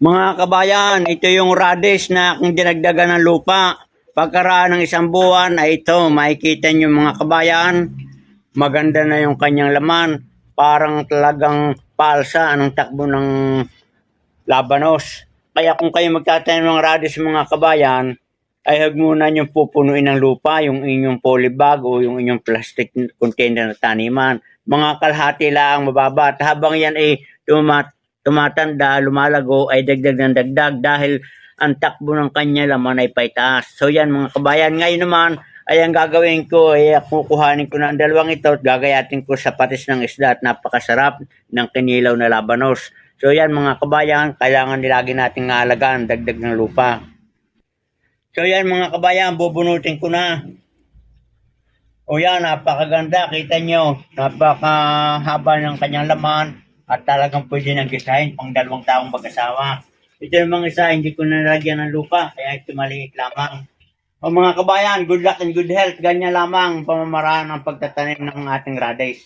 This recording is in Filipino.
Mga kabayan, ito yung radish na aking dinagdagan ng lupa. Pagkaraan ng isang buwan ay ito, makikita nyo mga kabayan, maganda na yung kanyang laman. Parang talagang palsa anong takbo ng labanos. Kaya kung kayo magtatanim ng radish mga kabayan, ay huwag muna nyo pupunuin ng lupa yung inyong polybag o yung inyong plastic container na taniman. Mga kalahati lang mababa. At habang yan ay tumat tumatanda, lumalago, ay dagdag ng dagdag dahil ang takbo ng kanya laman ay paitaas. So yan mga kabayan, ngayon naman ay ang gagawin ko ay kukuhanin ko na ang dalawang ito at gagayatin ko sa patis ng isda at napakasarap ng kinilaw na labanos. So yan mga kabayan, kailangan nilagi nating alagaan dagdag ng lupa. So yan mga kabayan, bubunutin ko na. O yan, napakaganda. Kita nyo, napakahaba ng kanyang laman at talagang pwede nang gisahin pang dalawang taong mag-asawa. Ito yung mga isa, hindi ko nalagyan ng lupa, kaya ito maliit lamang. O mga kabayan, good luck and good health. Ganyan lamang pamamaraan ng pagtatanim ng ating radish.